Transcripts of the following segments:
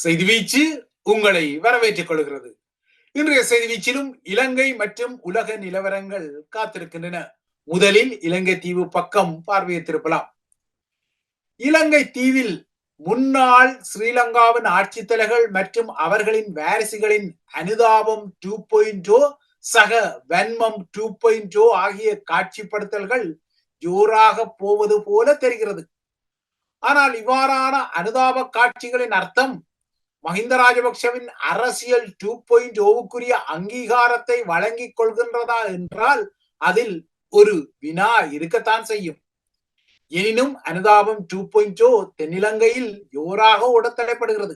செய்தி வீச்சு உங்களை வரவேற்றுக் கொள்கிறது. இன்றைய செய்தி வீச்சிலும் இலங்கை மற்றும் உலக நிலவரங்கள் காத்திருக்கின்றன. முதலில் இலங்கை தீவு பக்கம் பார்வையிட்டிருக்கலாம் திருப்பலாம் இலங்கை தீவில் முன்னாள் ஸ்ரீலங்காவின் ஆட்சி தலைகள் மற்றும் அவர்களின் வாரிசுகளின் அனுதாபம் டூ பாயிண்டோ oh, சக வன்மம் டூ பாயிண்டோ oh ஆகிய காட்சிப்படுத்தல்கள் ஜோராக போவது போல தெரிகிறது. ஆனால் இவ்வாறான அனுதாப காட்சிகளின் அர்த்தம் மஹிந்த ராஜபக்சவின் அரசியல் டூ பாயிண்ட் ஓவுக்குரிய அங்கீகாரத்தை வழங்கிக் கொள்கின்றதா என்றால் அதில் ஒரு வினா இருக்கத்தான் செய்யும். எனினும் அனுதாபம் டூ பாயிண்ட் ஓ தென்னிலங்கையில் யோராக உடத்தடைப்படுகிறது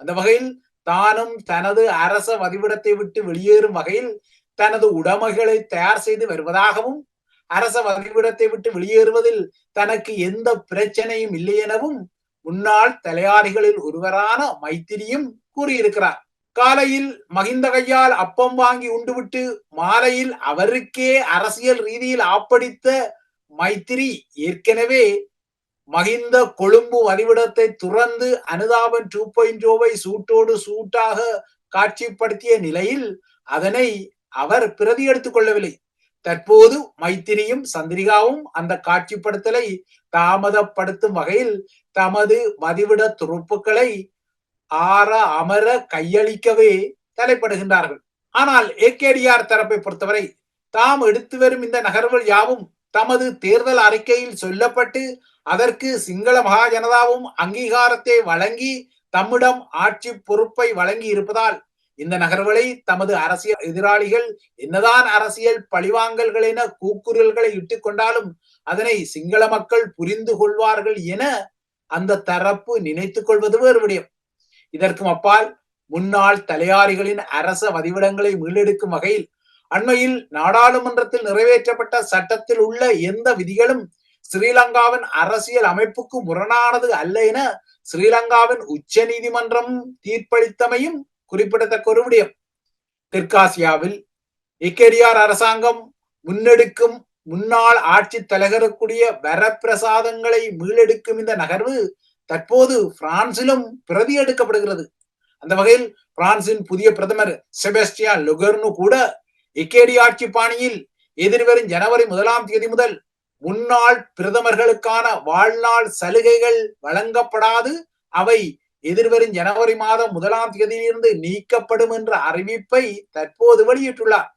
அந்த வகையில் தானும் தனது அரச வதிவிடத்தை விட்டு வெளியேறும் வகையில் தனது உடைமைகளை தயார் செய்து வருவதாகவும் அரச வதிவிடத்தை விட்டு வெளியேறுவதில் தனக்கு எந்த பிரச்சனையும் இல்லை எனவும் முன்னாள் தலையாரிகளில் ஒருவரான மைத்திரியும் கூறியிருக்கிறார். காலையில் மகிந்த கையால் அப்பம் வாங்கி உண்டுவிட்டு மாலையில் அவருக்கே அரசியல் ரீதியில் ஆப்படித்த மைத்திரி ஏற்கனவே மகிந்த கொழும்பு வதிவிடத்தை துறந்து அனுதாபன் டூ பாயிண்ட் ஜோவை சூட்டோடு சூட்டாக காட்சிப்படுத்திய நிலையில் அதனை அவர் பிரதி எடுத்துக் கொள்ளவில்லை. தற்போது மைத்திரியும் சந்திரிகாவும் அந்த காட்சிப்படுத்தலை தாமதப்படுத்தும் வகையில் தமது வதிவிட துருப்புக்களை ஆற அமர கையளிக்கவே தலைப்படுகின்றார்கள். ஆனால் ஏகேடிஆர் தரப்பை பொறுத்தவரை தாம் எடுத்து வரும் இந்த நகர்வுகள் யாவும் தமது தேர்தல் அறிக்கையில் சொல்லப்பட்டு அதற்கு சிங்கள மகாஜனதாவும் அங்கீகாரத்தை வழங்கி தம்மிடம் ஆட்சி பொறுப்பை வழங்கி இருப்பதால் இந்த நகர்வுகளை தமது அரசியல் எதிராளிகள் என்னதான் அரசியல் பழிவாங்கல்கள் என கூக்குரல்களை இட்டுக் கொண்டாலும் அதனை சிங்கள மக்கள் புரிந்து கொள்வார்கள் என அந்த தரப்பு நினைத்துக் கொள்வது வேறு விடயம். இதற்கும் அப்பால் முன்னாள் தலையாரிகளின் அரச வதிவிடங்களை மீளெடுக்கும் வகையில் அண்மையில் நாடாளுமன்றத்தில் நிறைவேற்றப்பட்ட சட்டத்தில் உள்ள எந்த விதிகளும் ஸ்ரீலங்காவின் அரசியல் அமைப்புக்கு முரணானது அல்ல என ஸ்ரீலங்காவின் உச்ச நீதிமன்றம் தீர்ப்பளித்தமையும் குறிப்பிடத்தக்க ஒரு விடயம். தெற்காசியாவில் இக்கெடியார் அரசாங்கம் முன்னெடுக்கும் முன்னாள் ஆட்சி தலைகரக்கூடிய வரப்பிரசாதங்களை மீளெடுக்கும் இந்த நகர்வு தற்போது பிரான்சிலும் பிரதி எடுக்கப்படுகிறது. அந்த வகையில் பிரான்சின் புதிய பிரதமர் செபஸ்டியா லுகர்னு கூட இக்கேடி ஆட்சி பாணியில் எதிர்வரும் ஜனவரி முதலாம் தேதி முதல் முன்னாள் பிரதமர்களுக்கான வாழ்நாள் சலுகைகள் வழங்கப்படாது. அவை எதிர்வரும் ஜனவரி மாதம் முதலாம் தேதியிலிருந்து நீக்கப்படும் என்ற அறிவிப்பை தற்போது வெளியிட்டுள்ளார்.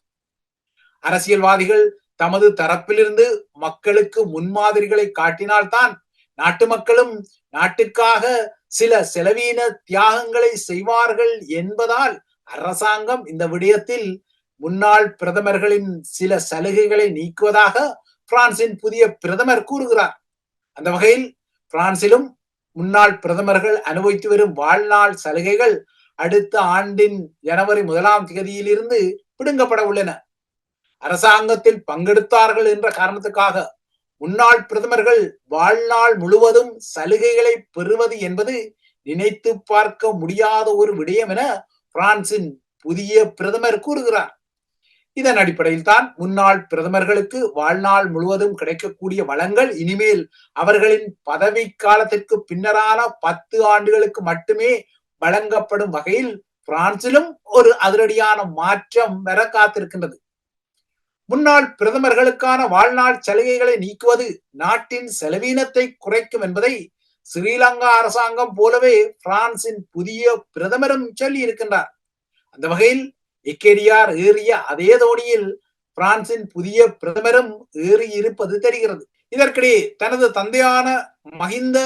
அரசியல்வாதிகள் தமது தரப்பிலிருந்து மக்களுக்கு முன்மாதிரிகளை காட்டினால்தான் நாட்டு மக்களும் நாட்டுக்காக சில செலவீன தியாகங்களை செய்வார்கள் என்பதால் அரசாங்கம் இந்த விடயத்தில் முன்னாள் பிரதமர்களின் சில சலுகைகளை நீக்குவதாக பிரான்சின் புதிய பிரதமர் கூறுகிறார். அந்த வகையில் பிரான்சிலும் முன்னாள் பிரதமர்கள் அனுபவித்து வரும் வாழ்நாள் சலுகைகள் அடுத்த ஆண்டின் ஜனவரி முதலாம் தேதியிலிருந்து பிடுங்கப்பட உள்ளன. அரசாங்கத்தில் பங்கெடுத்தார்கள் என்ற காரணத்துக்காக முன்னாள் பிரதமர்கள் வாழ்நாள் முழுவதும் சலுகைகளை பெறுவது என்பது நினைத்து பார்க்க முடியாத ஒரு விடயம் என பிரான்சின் புதிய பிரதமர் கூறுகிறார். இதன் அடிப்படையில் தான் முன்னாள் பிரதமர்களுக்கு வாழ்நாள் முழுவதும் கிடைக்கக்கூடிய வளங்கள் இனிமேல் அவர்களின் பதவி காலத்திற்கு பின்னரான பத்து ஆண்டுகளுக்கு மட்டுமே வழங்கப்படும் வகையில் பிரான்சிலும் ஒரு அதிரடியான மாற்றம் வர காத்திருக்கின்றது. முன்னாள் பிரதமர்களுக்கான வாழ்நாள் சலுகைகளை நீக்குவது நாட்டின் செலவீனத்தை குறைக்கும் என்பதை ஸ்ரீலங்கா அரசாங்கம் போலவே பிரான்சின் புதிய பிரதமரும் சொல்லி இருக்கின்றார். அந்த வகையில் எக்கேடியார் ஏறிய அதே தோணியில் பிரான்சின் புதிய பிரதமரும் ஏறி இருப்பது தெரிகிறது. இதற்கிடையே தனது தந்தையான மஹிந்த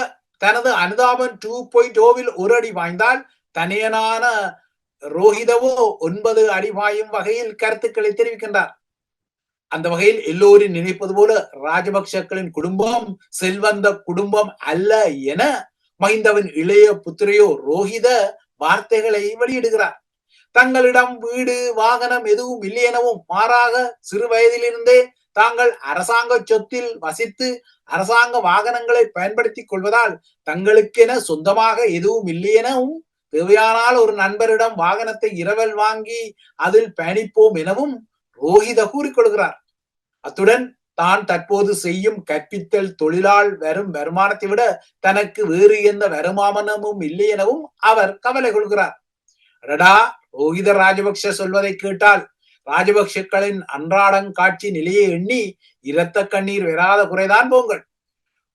தனது அனுதாபன் டூ பாயிண்ட் ஓவில் oh ஒரு அடி வாய்ந்தால் தனியனான ரோஹிதவோ ஒன்பது அடி வாயும் வகையில் கருத்துக்களை தெரிவிக்கின்றார். அந்த வகையில் எல்லோரும் நினைப்பது போல ராஜபக்சக்களின் குடும்பம் செல்வந்த குடும்பம் அல்ல என மஹிந்தவின் இளைய புத்திரையோ ரோஹித வார்த்தைகளை வெளியிடுகிறார். தங்களிடம் வீடு வாகனம் எதுவும் இல்லை எனவும் மாறாக சிறு வயதிலிருந்தே தாங்கள் அரசாங்க சொத்தில் வசித்து அரசாங்க வாகனங்களை பயன்படுத்திக் கொள்வதால் தங்களுக்கென சொந்தமாக எதுவும் இல்லை எனவும் தேவையானால் ஒரு நண்பரிடம் வாகனத்தை இரவல் வாங்கி அதில் பயணிப்போம் எனவும் ரோஹித கூறிக்கொள்கிறார். அத்துடன் தான் தற்போது செய்யும் கற்பித்தல் தொழிலால் வரும் வருமானத்தை விட தனக்கு வேறு எந்த வருமானமும் இல்லை எனவும் அவர் கவலை கொள்கிறார். அடடா ரோஹித ராஜபக்ஷ சொல்வதை கேட்டால் ராஜபக்ஷக்களின் அன்றாடம் காட்சி நிலையை எண்ணி இரத்த கண்ணீர் வராத குறைதான் போங்கள்.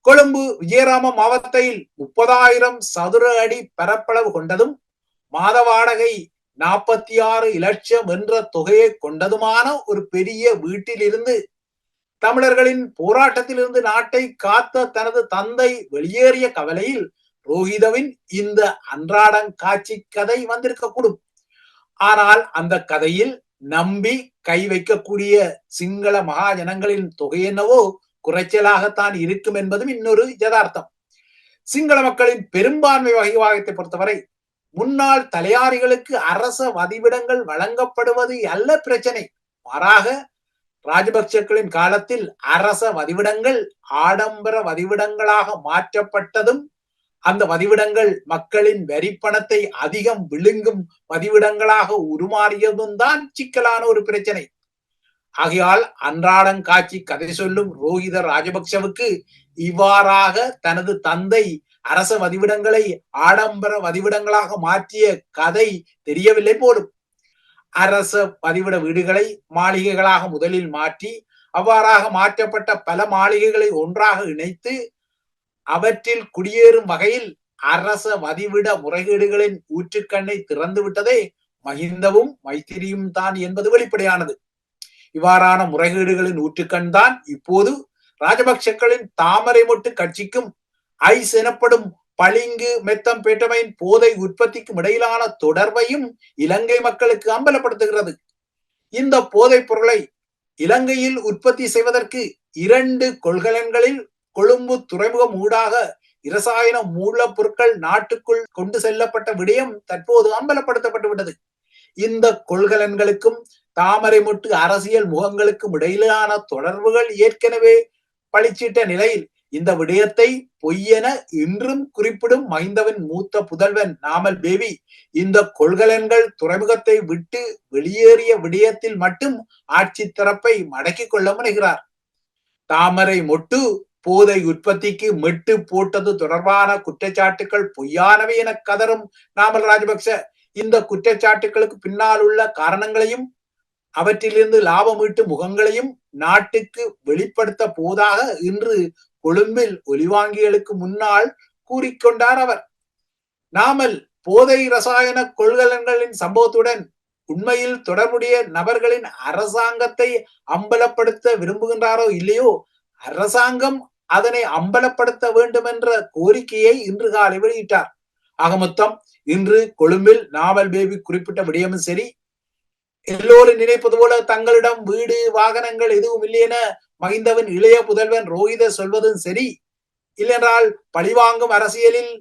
கொழும்பு விஜயராம மாவட்டத்தில் முப்பதாயிரம் சதுர அடி பரப்பளவு கொண்டதும் மாத வாடகை நாற்பத்தி ஆறு இலட்சம் என்ற தொகையை கொண்டதுமான ஒரு பெரிய வீட்டிலிருந்து தமிழர்களின் போராட்டத்திலிருந்து நாட்டை காத்த தனது தந்தை வெளியேறிய கவலையில் ரோஹிதவின் இந்த அன்றாடம் காட்சி கதை வந்திருக்கக்கூடும் ஆனால் அந்த கதையில் நம்பி கை வைக்கக்கூடிய சிங்கள மகாஜனங்களின் தொகை என்னவோ குறைச்சலாகத்தான் இருக்கும் என்பதும் இன்னொரு யதார்த்தம். சிங்கள மக்களின் பெரும்பான்மை வகை வாகத்தை பொறுத்தவரை முன்னாள் தலையாரிகளுக்கு அரச வதிவிடங்கள் வழங்கப்படுவது அல்ல பிரச்சனை. மாறாக ராஜபக்சக்களின் காலத்தில் அரச வதிவிடங்கள் ஆடம்பர வதிவிடங்களாக மாற்றப்பட்டதும் அந்த வதிவிடங்கள் மக்களின் வரிப்பணத்தை அதிகம் விழுங்கும் வதிவிடங்களாக உருமாறியதும் தான் சிக்கலான ஒரு பிரச்சனை. ஆகையால் அன்றாடம் காட்சி கதை சொல்லும் ரோஹித ராஜபக்சவுக்கு இவ்வாறாக தனது தந்தை அரச வதிவிடங்களை ஆடம்பர வதிவிடங்களாக மாற்றிய கதை தெரியவில்லை போலும். அரச பதிவிட வீடுகளை மாளிகைகளாக முதலில் மாற்றி அவ்வாறாக மாற்றப்பட்ட பல மாளிகைகளை ஒன்றாக இணைத்து அவற்றில் குடியேறும் வகையில் அரச வதிவிட முறைகேடுகளின் ஊற்றுக்கண்ணை திறந்து விட்டதே மகிந்தவும் மைத்திரியும் தான் என்பது வெளிப்படையானது. இவ்வாறான முறைகேடுகளின் ஊற்றுக்கண் தான் இப்போது ராஜபக்சக்களின் தாமரை மொட்டு கட்சிக்கும் ஐஸ் எனப்படும் பளிங்கு மெத்தம் பேட்டமையின் போதை உற்பத்திக்கும் இடையிலான தொடர்பையும் இலங்கை மக்களுக்கு அம்பலப்படுத்துகிறது. இந்த போதைப் பொருளை இலங்கையில் உற்பத்தி செய்வதற்கு இரண்டு கொள்கலன்களில் கொழும்பு துறைமுகம் ஊடாக இரசாயன மூலப்பொருட்கள் நாட்டுக்குள் கொண்டு செல்லப்பட்ட விடயம் தற்போது அம்பலப்படுத்தப்பட்டு விட்டது. இந்த கொள்கலன்களுக்கும் தாமரை மொட்டு அரசியல் முகங்களுக்கும் இடையிலான தொடர்புகள் ஏற்கனவே பளிச்சிட்ட நிலையில் இந்த விடயத்தை பொய்யென இன்றும் குறிப்பிடும் மைந்தவன் மூத்த புதல்வன் நாமல் பேபி இந்த கொள்கலன்கள் துறைமுகத்தை விட்டு வெளியேறிய விடயத்தில் மட்டும் ஆட்சி தரப்பை மடக்கிக் கொள்ள முனைகிறார். தாமரை மொட்டு போதை உற்பத்திக்கு மெட்டு போட்டது தொடர்பான குற்றச்சாட்டுகள் பொய்யானவை என கதரும் நாமல் ராஜபக்ச. இந்த குற்றச்சாட்டுகளுக்கு பின்னால் உள்ள காரணங்களையும் அவற்றிலிருந்து லாபம் ஈட்டு முகங்களையும் நாட்டுக்கு வெளிப்படுத்த போதாக இன்று கொழும்பில் ஒலிவாங்கிகளுக்கு முன்னால் கூறிக்கொண்டார் அவர். நாமல் போதை ரசாயன கொள்கலன்களின் சம்பவத்துடன் உண்மையில் தொடர்புடைய நபர்களின் அரசாங்கத்தை அம்பலப்படுத்த விரும்புகின்றாரோ இல்லையோ அரசாங்கம் அதனை அம்பலப்படுத்த வேண்டும் என்ற கோரிக்கையை இன்று காலை வெளியிட்டார். ஆக மொத்தம் இன்று கொழும்பில் நாவல் பேபி குறிப்பிட்ட விடயமும் சரி எல்லோரும் நினைப்பது போல தங்களிடம் வீடு வாகனங்கள் எதுவும் இல்லை என மகிந்தவன் இளைய புதல்வன் ரோஹித சொல்வதும் சரி. இல்லென்றால் பழிவாங்கும் அரசியலில்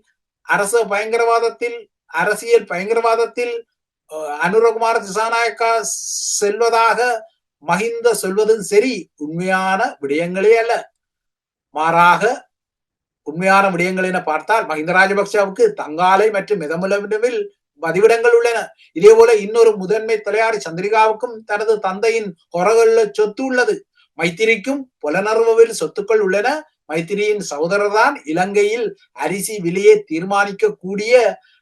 அரச பயங்கரவாதத்தில் அரசியல் பயங்கரவாதத்தில் அனுரகுமார திசாநாயக்கா செல்வதாக மகிந்த சொல்வதும் சரி. உண்மையான விடயங்களே அல்ல. மாறாக உண்மையான விடயங்கள் என பார்த்தால் மஹிந்த ராஜபக்சவுக்கு தங்காலை மற்றும் மிதமுலவில் பதிவிடங்கள் உள்ளன. இதே போல இன்னொரு முதன்மை தலையாரி சந்திரிகாவுக்கும் தனது தந்தையின் கொரகல்ல சொத்து உள்ளது. மைத்திரிக்கும் புலனர்வில் சொத்துக்கள் உள்ளன. மைத்திரியின் சகோதரர் தான் இலங்கையில் அரிசி விலையை தீர்மானிக்க கூடிய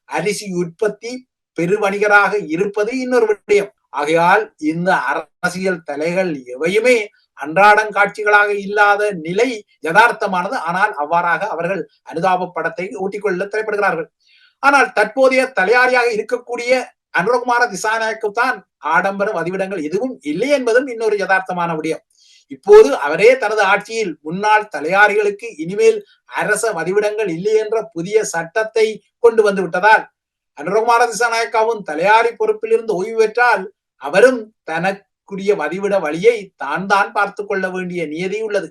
அரிசி உற்பத்தி பெருவணிகராக இருப்பது இன்னொரு விடயம். ஆகையால் இந்த அரசியல் தலைகள் எவையுமே அன்றாடம் காட்சிகளாக இல்லாத நிலை யதார்த்தமானது. ஆனால் அவ்வாறாக அவர்கள் அனுதாப படத்தை ஓட்டிக்கொள்ள திரைப்படுகிறார்கள். ஆனால் தற்போதைய தலையாரியாக இருக்கக்கூடிய அனுரகுமார திசாநாயக்கு தான் ஆடம்பர வதிவிடங்கள் எதுவும் இல்லை என்பதும் இன்னொரு யதார்த்தமான விடயம். இப்போது அவரே தனது ஆட்சியில் முன்னாள் தலையாரிகளுக்கு இனிமேல் அரச வதிவிடங்கள் இல்லை என்ற புதிய சட்டத்தை கொண்டு வந்து விட்டதால் அனுரகுமார திசாநாயக்காவும் தலையாரி பொறுப்பில் இருந்து ஓய்வு பெற்றால் அவரும் தனக்குரிய வதிவிட வழியை தான் தான் பார்த்து கொள்ள வேண்டிய நியதி உள்ளது.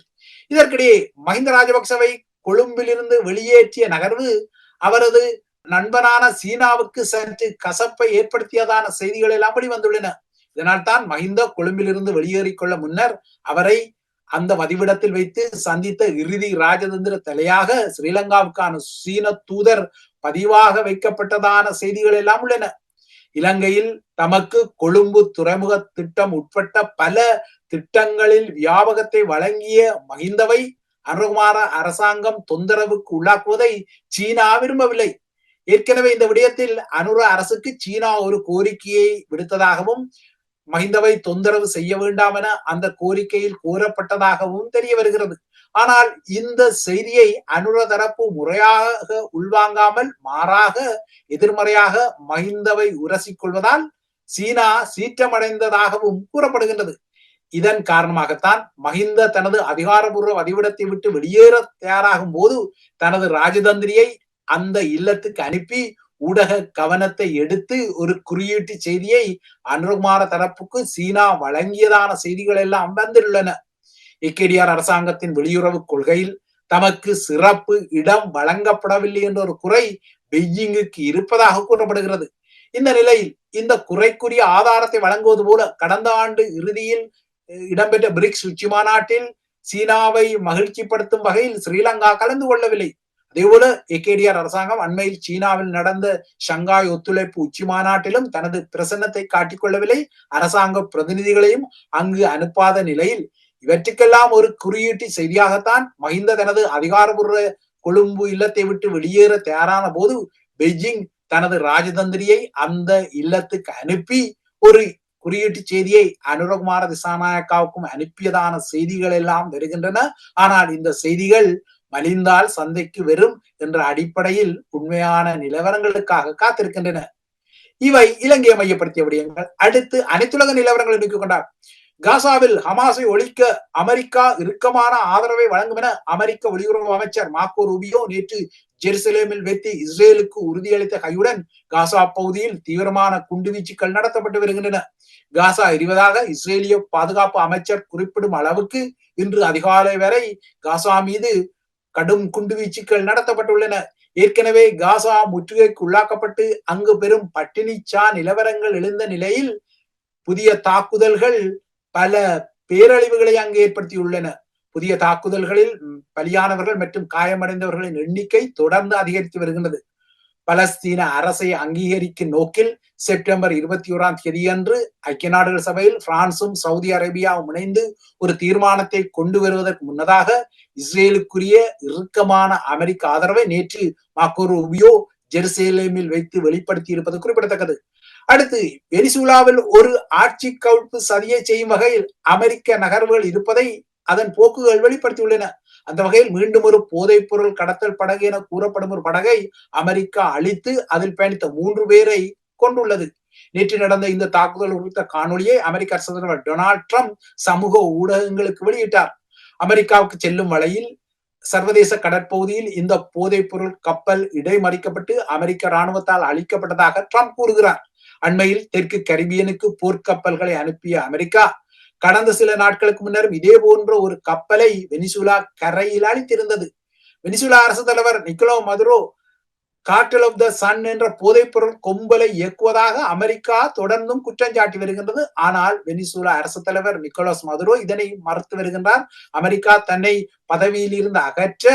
இதற்கிடையே மஹிந்த ராஜபக்சவை கொழும்பிலிருந்து வெளியேற்றிய நகர்வு அவரது நண்பனான சீனாவுக்கு சற்று கசப்பை ஏற்படுத்தியதான செய்திகள் எல்லாம் வெளிவந்துள்ளன. இதனால் தான் மஹிந்த கொழும்பிலிருந்து வெளியேறிக் கொள்ள முன்னர் அவரை அந்த வதிவிடத்தில் வைத்து சந்தித்த இறுதி ராஜதந்திர தலையாக ஸ்ரீலங்காவுக்கான சீன தூதர் பதிவாக வைக்கப்பட்டதான செய்திகள் எல்லாம் உள்ளன. இலங்கையில் தமக்கு கொழும்பு துறைமுக திட்டம் உட்பட்ட பல திட்டங்களில் வியாபகத்தை வழங்கிய மகிந்தவை அனுகுமார அரசாங்கம் தொந்தரவுக்கு உள்ளாக்குவதை சீனா விரும்பவில்லை. ஏற்கனவே இந்த விடயத்தில் அனுர அரசுக்கு சீனா ஒரு கோரிக்கையை விடுத்ததாகவும் மஹிந்தவை தொந்தரவு செய்ய வேண்டாம் என அந்த கோரிக்கையில் கூறப்பட்டதாகவும் தெரிய வருகிறது. ஆனால் இந்த செய்தியை அனுர தரப்பு முறையாக உள்வாங்காமல் மாறாக எதிர்மறையாக மஹிந்தவை உரசிக்கொள்வதால் சீனா சீற்றமடைந்ததாகவும் கூறப்படுகின்றது. இதன் காரணமாகத்தான் மஹிந்த தனது அதிகாரபூர்வ வதிவிடத்தை விட்டு வெளியேற தயாராகும் போது தனது ராஜதந்திரியை அந்த இல்லத்துக்கு அனுப்பி ஊடக கவனத்தை எடுத்து ஒரு குறியீட்டு செய்தியை அனுகுமார தரப்புக்கு சீனா வழங்கியதான செய்திகள் எல்லாம் வந்துள்ளன இக்கேடிஆர் அரசாங்கத்தின் வெளியுறவு கொள்கையில் தமக்கு சிறப்பு இடம் வழங்கப்படவில்லை என்ற ஒரு குறை பெய்ஜிங்குக்கு இருப்பதாக கூறப்படுகிறது. இந்த நிலையில் இந்த குறைக்குரிய ஆதாரத்தை வழங்குவது போல கடந்த ஆண்டு இறுதியில் இடம்பெற்ற பிரிக்ஸ் உச்சி மாநாட்டில் சீனாவை மகிழ்ச்சிப்படுத்தும் வகையில் ஸ்ரீலங்கா கலந்து கொள்ளவில்லை. அதேபோல ஏகேடிஆர் அரசாங்கம் அண்மையில் சீனாவில் நடந்த ஷங்காய் ஒத்துழைப்பு உச்சி மாநாட்டிலும் தனது பிரசன்னத்தை காட்டிக்கொள்ளவில்லை. அரசாங்க பிரதிநிதிகளையும் அங்கு அனுப்பாத நிலையில் இவற்றுக்கெல்லாம் ஒரு குறியீட்டு செய்தியாகத்தான் மஹிந்த தனது அதிகாரபூர்வ கொழும்பு இல்லத்தை விட்டு வெளியேற தயாரான போது பெய்ஜிங் தனது ராஜதந்திரியை அந்த இல்லத்துக்கு அனுப்பி ஒரு குறியீட்டு செய்தியை அனுரகுமார திசாநாயக்காவுக்கும் அனுப்பியதான செய்திகள் எல்லாம் வருகின்றன. ஆனால் இந்த செய்திகள் மலிந்தால் சந்தைக்கு வெறும் என்ற அடிப்படையில் உண்மையான நிலவரங்களுக்காக காத்திருக்கின்றன. இவை இலங்கையை மையப்படுத்திய விடயங்கள். அடுத்து அனைத்துலக நிலவரங்களை நீக்கிக் கொண்டார் காசாவில் ஹமாஸை ஒழிக்க அமெரிக்கா இறுக்கமான ஆதரவை வழங்கும் என அமெரிக்க வெளியுறவு அமைச்சர் மாக்கோ ரூபியோ நேற்று ஜெருசலேமில் வைத்து இஸ்ரேலுக்கு உறுதியளித்த கையுடன் காசா பகுதியில் தீவிரமான குண்டுவீச்சுக்கள் நடத்தப்பட்டு வருகின்றன. காசா எரிவதாக இஸ்ரேலிய பாதுகாப்பு அமைச்சர் குறிப்பிடும் அளவுக்கு இன்று அதிகாலை வரை காசா மீது கடும் குண்டுவீச்சுக்கள் நடத்தப்பட்டுள்ளன. ஏற்கனவே காசா முற்றுகைக்கு உள்ளாக்கப்பட்டு அங்கு பெரும் பட்டினிச்சா நிலவரங்கள் எழுந்த நிலையில் புதிய தாக்குதல்கள் பல பேரழிவுகளை அங்கு ஏற்படுத்தியுள்ளன. புதிய தாக்குதல்களில் பலியானவர்கள் மற்றும் காயமடைந்தவர்களின் எண்ணிக்கை தொடர்ந்து அதிகரித்து வருகின்றது. பலஸ்தீன அரசை அங்கீகரிக்கும் நோக்கில் செப்டம்பர் இருபத்தி ஓராம் தேதியன்று ஐக்கிய நாடுகள் சபையில் பிரான்சும் சவுதி அரேபியாவும் இணைந்து ஒரு தீர்மானத்தை கொண்டு வருவதற்கு முன்னதாக இஸ்ரேலுக்குரிய இறுக்கமான அமெரிக்க ஆதரவை நேற்று மாக்கோ ரூபியோ ஜெருசலேமில் வைத்து வெளிப்படுத்தி இருப்பது குறிப்பிடத்தக்கது. அடுத்து வெனிசூலாவில் ஒரு ஆட்சி கவிழ்ப்பு சதியை செய்யும் வகையில் அமெரிக்க நகர்வுகள் இருப்பதை அதன் போக்குகள் வெளிப்படுத்தியுள்ளன. அந்த வகையில் மீண்டும் ஒரு போதைப் பொருள் கடத்தல் படகு என கூறப்படும் ஒரு படகை அமெரிக்கா அழித்து அதில் பயணித்த மூன்று பேரை கொண்டுள்ளது. நேற்று நடந்த இந்த தாக்குதல் குறித்த காணொலியை அமெரிக்க அரசு தலைவர் டொனால்ட் ட்ரம்ப் சமூக ஊடகங்களுக்கு வெளியிட்டார். அமெரிக்காவுக்கு செல்லும் வழியில் சர்வதேச கடற்பகுதியில் இந்த போதைப் பொருள் கப்பல் இடைமறிக்கப்பட்டு அமெரிக்க ராணுவத்தால் அழிக்கப்பட்டதாக ட்ரம்ப் கூறுகிறார். அண்மையில் தெற்கு கரிபியனுக்கு போர்க்கப்பல்களை அனுப்பிய அமெரிக்கா கடந்த சில நாட்களுக்கு முன்னரும் இதே போன்ற ஒரு கப்பலை வெனிசுலா கரையில் அழித்திருந்தது வெனிசுலா அரசு தலைவர் Nicolas Maduro cartel of the sun என்ற போதைப்பொருள் கொம்பலை இயக்குவதாக அமெரிக்கா தொடர்ந்தும் குற்றம் சாட்டி வருகின்றது. ஆனால் வெனிசூலா அரசு தலைவர் நிக்கோலஸ் மதுரோ இதனை மறுத்து வருகின்றார். அமெரிக்கா தன்னை பதவியில் இருந்து அகற்ற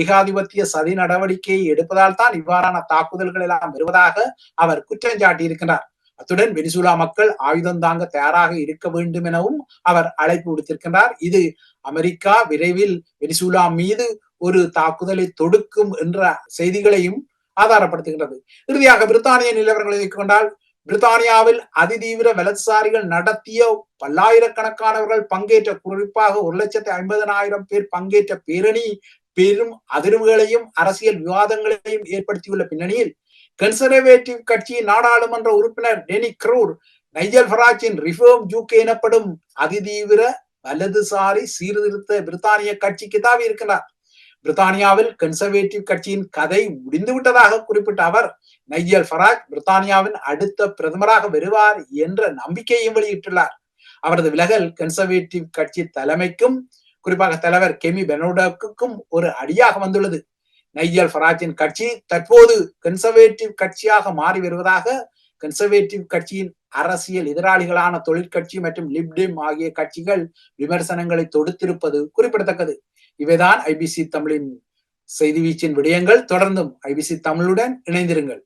ஏகாதிபத்திய சதி நடவடிக்கையை எடுப்பதால் தான் இவ்வாறான தாக்குதல்கள் எல்லாம் வருவதாக அவர் குற்றம் சாட்டி இருக்கின்றார் அத்துடன் வெனிசுலா மக்கள் ஆயுதம் தாங்க தயாராக இருக்க வேண்டும் எனவும் அவர் அழைப்பு விடுத்திருக்கின்றார். இது அமெரிக்கா விரைவில் வெனிசுலா மீது ஒரு தாக்குதலை தொடுக்கும் என்ற செய்திகளையும் ஆதாரப்படுத்துகின்றது. இறுதியாக பிரித்தானிய நிலவரங்களை கொண்டால் பிரித்தானியாவில் அதிதீவிர வலதுசாரிகள் நடத்திய பல்லாயிரக்கணக்கானவர்கள் பங்கேற்ற குறிப்பாக ஒரு லட்சத்தி ஐம்பதனாயிரம் பேர் பங்கேற்ற பேரணி பெரும் அதிர்வுகளையும் அரசியல் விவாதங்களையும் ஏற்படுத்தியுள்ள பின்னணியில் கன்சர்வேட்டிவ் கட்சியின் நாடாளுமன்ற உறுப்பினர் டெனி க்ரூர் நைஜல் ஃபராஜின் ரிஃபோம் ஜூகே எனப்படும் அதிதீவிர வலதுசாரி சீர்திருத்த பிரித்தானிய கட்சிக்கு தாவி இருக்கிறார். பிரித்தானியாவில் கன்சர்வேட்டிவ் கட்சியின் கதை முடிந்து விட்டதாக குறிப்பிட்ட அவர் நைஜல் ஃபராஜ் பிரித்தானியாவின் அடுத்த பிரதமராக வருவார் என்ற நம்பிக்கையையும் வெளியிட்டுள்ளார். அவரது விலகல் கன்சர்வேட்டிவ் கட்சி தலைமைக்கும் குறிப்பாக தலைவர் கெமி பெனோடோக்கும் ஒரு அடியாக வந்துள்ளது. நையல் ஃபராஜின் கட்சி தற்போது கன்சர்வேட்டிவ் கட்சியாக மாறி வருவதாக கன்சர்வேட்டிவ் கட்சியின் அரசியல் எதிராளிகளான தொழிற்கட்சி மற்றும் லிப்டிம் ஆகிய கட்சிகள் விமர்சனங்களை தொடுத்திருப்பது குறிப்பிடத்தக்கது. இவைதான் ஐபிசி தமிழின் செய்தி வீச்சின் விடயங்கள். தொடர்ந்தும் ஐபிசி தமிழுடன் இணைந்திருங்கள்.